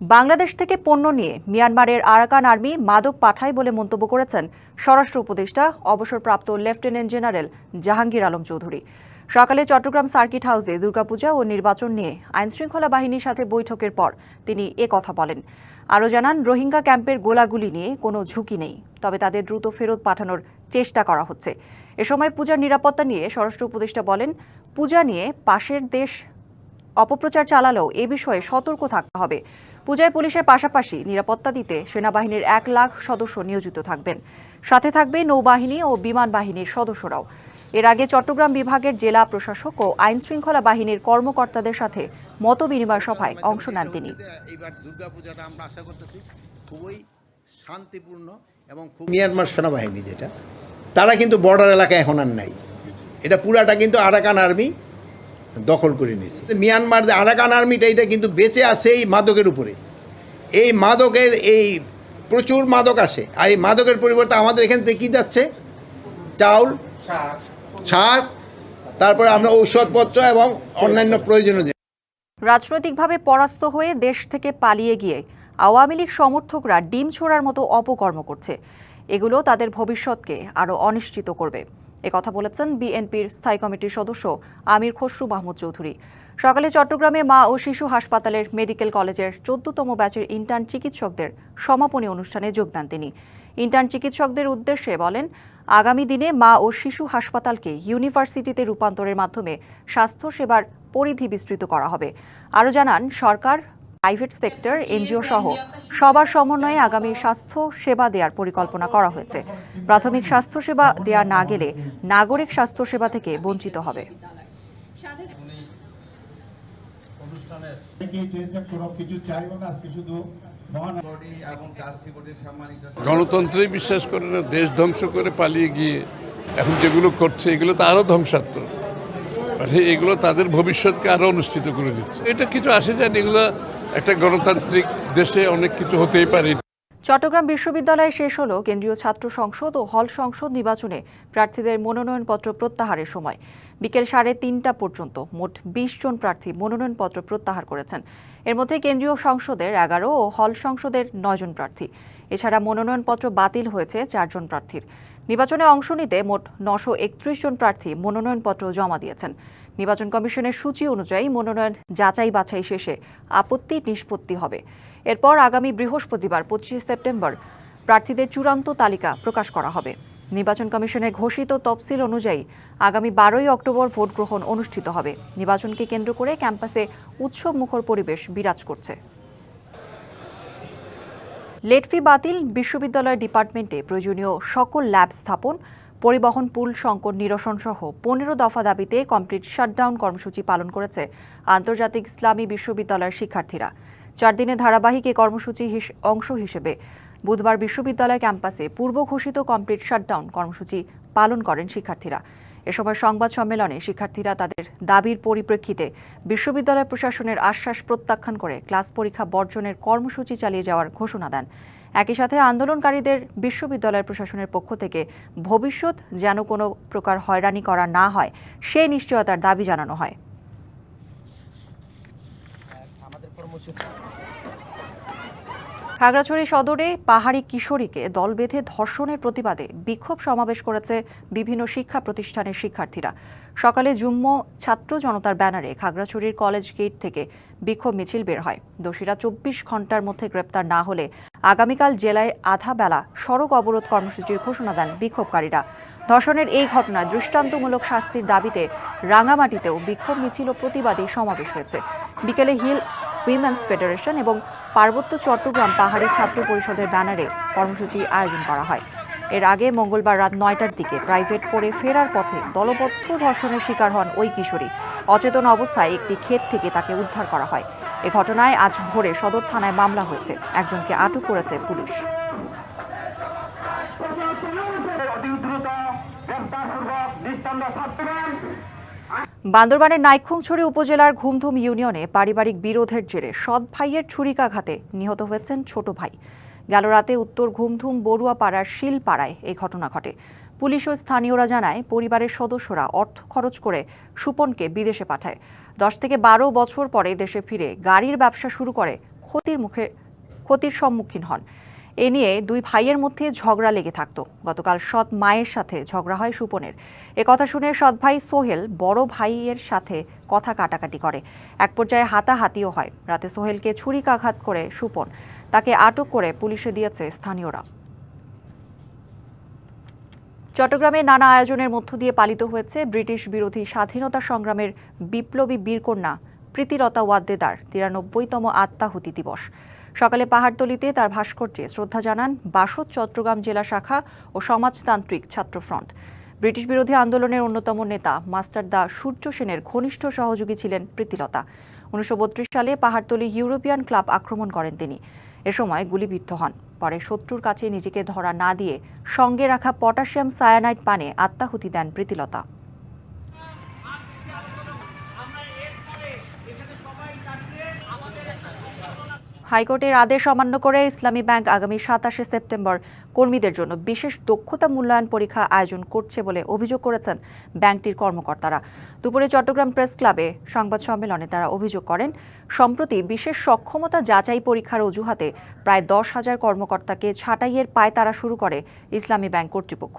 বাংলাদেশ থেকে পণ্য নিয়ে মিয়ানমারের আরাকান আর্মি মাদক পাঠায় বলে মন্তব্য করেছেন স্বরাষ্ট্র উপদেষ্টা, অবসরপ্রাপ্ত লেফটেন্যান্ট জেনারেল জাহাঙ্গীর আলম চৌধুরী। সকালে চট্টগ্রাম সার্কিট হাউসে দুর্গাপূজা ও নির্বাচন নিয়ে আইনশৃঙ্খলা বাহিনীর সাথে বৈঠকের পর তিনি এ কথা বলেন। আরও জানান, রোহিঙ্গা ক্যাম্পের গোলাগুলি নিয়ে কোনো ঝুঁকি নেই, তবে তাদের দ্রুত ফেরত পাঠানোর চেষ্টা করা হচ্ছে। এ সময় পূজার নিরাপত্তা নিয়ে স্বরাষ্ট্র উপদেষ্টা বলেন, পূজা নিয়ে পাশের দেশ অপপ্রচার চালালেও এ বিষয়ে সতর্ক থাকতে হবে। পূজায় পুলিশের পাশাপাশি নিরাপত্তা দিতে সেনাবাহিনীর এক লাখ সদস্য নিয়োজিত থাকবেন। সাথে থাকবে নৌবাহিনী ও বিমান বাহিনীর সদস্যরাও। এর আগে চট্টগ্রাম বিভাগের জেলা প্রশাসক ও আইন শৃঙ্খলা বাহিনীর কর্মকর্তাদের সাথে মত বিনিময় সভায় অংশ নেন তিনি। শান্তিপূর্ণ এবং মিয়ানমার সেনাবাহিনী যেটা, তারা কিন্তু বর্ডার এলাকায় এখন আর নাই। এটা পুরাটা কিন্তু আরাকান আর্মি দখল করে নিয়েছে। মিয়ানমার যে আরাকান আর্মিটা এটা কিন্তু বেঁচে আছে এই মাদকের উপরে। এই মাদকের এই প্রচুর মাদক আসে। আর এই মাদকের পরিবর্তে আমাদের এখান থেকে কী যাচ্ছে? চাউল সার তারপরে আমরা ঔষধপত্র এবং অন্যান্য প্রয়োজনীয় রাজনৈতিকভাবে পরাস্ত হয়ে দেশ থেকে পালিয়ে গিয়ে আওয়ামী লীগ সমর্থকরা ডিম ছোড়ার মতো অপকর্ম করছে। এগুলো তাদের ভবিষ্যৎকে আরও অনিশ্চিত করবে। কথা বলেছেন বিএনপির স্থায়ী কমিটির সদস্য আমির খসরু মাহমুদ চৌধুরী। সকালে চট্টগ্রামে মা ও শিশু হাসপাতালের মেডিকেল কলেজের চোদ্দতম ব্যাচের ইন্টার্ন চিকিৎসকদের সমাপনী অনুষ্ঠানে যোগদান তিনি। ইন্টার্ন চিকিৎসকদের উদ্দেশ্যে বলেন, আগামী দিনে মা ও শিশু হাসপাতালকে ইউনিভার্সিটিতে রূপান্তরের মাধ্যমে স্বাস্থ্যসেবার পরিধি বিস্তৃত করা হবে। আরও জানান, সরকার প্রাইভেট সেক্টর, এনজিও সহ সবার সমন্বয়ে আগামী স্বাস্থ্য সেবা দেওয়ার পরিকল্পনা করা হয়েছে। প্রাথমিক স্বাস্থ্যসেবা দেওয়া না গেলে নাগরিক স্বাস্থ্যসেবা থেকে বঞ্চিত হবে। গণতন্ত্রেই বিশ্বাস করে না, দেশ ধ্বংস করে পালিয়ে গিয়ে এখন যেগুলো করছে, এগুলো তো আরও ধ্বংসাত্মক। এগুলো তাদের ভবিষ্যৎকে আরও অনুষ্ঠিত করে দিচ্ছে। এটা কিছু আসে যায় এগুলো একটা গণতান্ত্রিক দেশে অনেক কিছু হতেই পারে। চট্টগ্রাম বিশ্ববিদ্যালয়ে শেষ হল কেন্দ্রীয় ছাত্র সংসদ ও হল সংসদ নির্বাচনে প্রার্থীদের মনোনয়নপত্র প্রত্যাহারের সময়। বিকেল সাড়ে তিনটা পর্যন্ত মোট বিশ জন প্রার্থী মনোনয়নপত্র প্রত্যাহার করেছেন। এর মধ্যে কেন্দ্রীয় সংসদের এগারো ও হল সংসদের নয়জন প্রার্থী। এছাড়া মনোনয়নপত্র বাতিল হয়েছে চারজন প্রার্থীর। নির্বাচনে অংশ নিতে মোট নশো একত্রিশ জন প্রার্থী মনোনয়নপত্র জমা দিয়েছেন। নির্বাচন কমিশনের সূচি অনুযায়ী মনোনয়ন যাচাই বাছাই শেষে আপত্তি নিষ্পত্তি হবে। এরপর আগামী বৃহস্পতিবার পঁচিশে সেপ্টেম্বর প্রার্থীদের চূড়ান্ত তালিকা প্রকাশ করা হবে। নির্বাচন কমিশনের ঘোষিত তফসিল অনুযায়ী আগামী বারোই অক্টোবর ভোট গ্রহণ অনুষ্ঠিত হবে। নির্বাচনকে কেন্দ্র করে ক্যাম্পাসে উৎসব মুখর পরিবেশ বিরাজ করছে। লেট ফি বাতিল, বিশ্ববিদ্যালয় ডিপার্টমেন্টে প্রয়োজনীয় সকল ল্যাব স্থাপন, পরিবহন পুল সংকট নিরসন সহ পনেরো দফা দাবিতে কমপ্লিট শাটডাউন কর্মসূচি পালন করেছে আন্তর্জাতিক ইসলামী বিশ্ববিদ্যালয়ের শিক্ষার্থীরা। চার দিনে ধারাবাহিক এ কর্মসূচি অংশ হিসেবে বুধবার বিশ্ববিদ্যালয় ক্যাম্পাসে পূর্ব ঘোষিত কমপ্লিট শাটডাউন কর্মসূচি পালন করেন শিক্ষার্থীরা। এ সময় সংবাদ সম্মেলনে শিক্ষার্থীরা তাদের দাবির পরিপ্রেক্ষিতে বিশ্ববিদ্যালয় প্রশাসনের আশ্বাস প্রত্যাখ্যান করে ক্লাস পরীক্ষা বর্জনের কর্মসূচি চালিয়ে যাওয়ার ঘোষণা দেন। একই সাথে আন্দোলনকারীদের বিশ্ববিদ্যালয় প্রশাসনের পক্ষ থেকে ভবিষ্যৎ যেন কোনো প্রকার হয়রানি করা না হয়, সে নিশ্চয়তার দাবি জানানো হয়। খাগড়াছড়ি সদরে পাহাড়ি কিশোরীকে দল বেঁধে ধর্ষণের প্রতিবাদে বিক্ষোভ সমাবেশ করেছে বিভিন্ন শিক্ষা প্রতিষ্ঠানের শিক্ষার্থীরা। সকালে যুগ্ম ছাত্র জনতার ব্যানারে খাগড়াছড়ির কলেজ গেট থেকে বিক্ষোভ মিছিল বের হয়। দোষীরা চব্বিশ ঘণ্টার মধ্যে গ্রেপ্তার না হলে আগামীকাল জেলায় আধা বেলা সড়ক অবরোধ কর্মসূচির ঘোষণা দেন বিক্ষোভকারীরা। ধর্ষণের এই ঘটনায় দৃষ্টান্তমূলক শাস্তির দাবিতে রাঙামাটিতেও বিক্ষোভ মিছিল ও প্রতিবাদী সমাবেশ হয়েছে। বিকেলে হিল উইমেন্স ফেডারেশন এবং পার্বত্য চট্টগ্রাম পাহাড়ি ছাত্র পরিষদের ব্যানারে কর্মসূচি আয়োজন করা হয়। এর আগে মঙ্গলবার রাত নয়টার দিকে প্রাইভেট পড়ে ফেরার পথে দলবদ্ধ ধর্ষণের শিকার হন ওই কিশোরী। অচেতন অবস্থায় একটি ক্ষেত থেকে তাকে উদ্ধার করা হয়। এ ঘটনায় আজ ভোরে সদর থানায় মামলা হয়েছে। একজনকে আটক করেছে পুলিশ। বান্দরবানের নাইখুংছড়ি উপজেলার ঘুমধুম ইউনিয়নে পারিবারিক বিরোধের জেরে সৎ ভাইয়ের ছুরিকাঘাতে নিহত হয়েছেন ছোট ভাই। গেল রাতে উত্তর ঘুমধুম বড়ুয়া পাড়ার শিলপাড়ায় এই ঘটনা ঘটে। পুলিশ ও স্থানীয়রা জানায়, পরিবারের সদস্যরা অর্থ খরচ করে সুপনকে বিদেশে পাঠায়। দশ থেকে বারো বছর পরে দেশে ফিরে গাড়ির ব্যবসা শুরু করে ক্ষতির মুখে ক্ষতির সম্মুখীন হন। এ নিয়ে দুই ভাইয়ের মধ্যে ঝগড়া লেগে থাকতো। গতকাল সৎ মায়ের সাথে ঝগড়া হয় সুপনের। এ কথা শুনে সৎ ভাই সোহেল বড় ভাইয়ের সাথে কথা কাটাকাটি করে। এক পর্যায়ে হাতাহাতিও হয়। রাতে সোহেলকে ছুরিকাঘাত করে সুপন। তাকে আটক করে পুলিশে দিয়েছে স্থানীয়রা। চট্টগ্রামে নানা আয়োজনের মধ্য দিয়ে পালিত হয়েছে ব্রিটিশ বিরোধী স্বাধীনতা সংগ্রামের বিপ্লবী বীরকন্যা প্রীতিলতা ওয়াদ্দেদার, তিরানব্বইতম আত্মাহুতি দিবস। সকালে পাহাড়তলিতে তার ভাস্কর্যে শ্রদ্ধা জানান বাসদ চট্টগ্রাম জেলা শাখা ও সমাজতান্ত্রিক ছাত্র ফ্রন্ট। ব্রিটিশ বিরোধী আন্দোলনের অন্যতম নেতা মাস্টার দা সূর্য সেনের ঘনিষ্ঠ সহযোগী ছিলেন প্রীতিলতা। উনিশশো বত্রিশ সালে পাহাড়তলি ইউরোপিয়ান ক্লাব আক্রমণ করেন তিনি। এ সময় গুলিবিদ্ধ হন। পরে শত্রুর কাছে নিজেকে ধরা না দিয়ে সঙ্গে রাখা পটাশিয়াম সায়ানাইড পানে আত্মাহুতি দেন প্রীতিলতা। হাইকোর্টের আদেশ অমান্য করে ইসলামী ব্যাংক আগামী সাতাশে সেপ্টেম্বর কর্মীদের জন্য বিশেষ দক্ষতা মূল্যায়ন পরীক্ষা আয়োজন করছে বলে অভিযোগ করেছেন ব্যাংকটির কর্মকর্তারা। দুপুরে চট্টগ্রাম প্রেস ক্লাবে সংবাদ সম্মেলনে তারা অভিযোগ করেন, সম্প্রতি বিশেষ সক্ষমতা যাচাই পরীক্ষার অজুহাতে প্রায় দশ হাজার কর্মকর্তাকে ছাঁটাইয়ের পায়তারা শুরু করে ইসলামী ব্যাংক কর্তৃপক্ষ।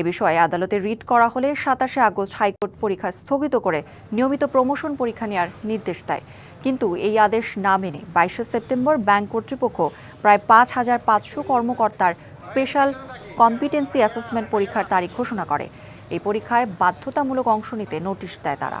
এ বিষয়ে আদালতে রিট করা হলে সাতাশে আগস্ট হাইকোর্ট পরীক্ষা স্থগিত করে নিয়মিত প্রমোশন পরীক্ষা নেওয়ার নির্দেশ দেয়। কিন্তু এই আদেশ না মেনে বাইশে সেপ্টেম্বর ব্যাংক কর্তৃপক্ষ প্রায় পাঁচ হাজার পাঁচশো কর্মকর্তার স্পেশাল কম্পিটেন্সি অ্যাসেসমেন্ট পরীক্ষার তারিখ ঘোষণা করে। এই পরীক্ষায় বাধ্যতামূলক অংশ নিতে নোটিশ দেয় তারা।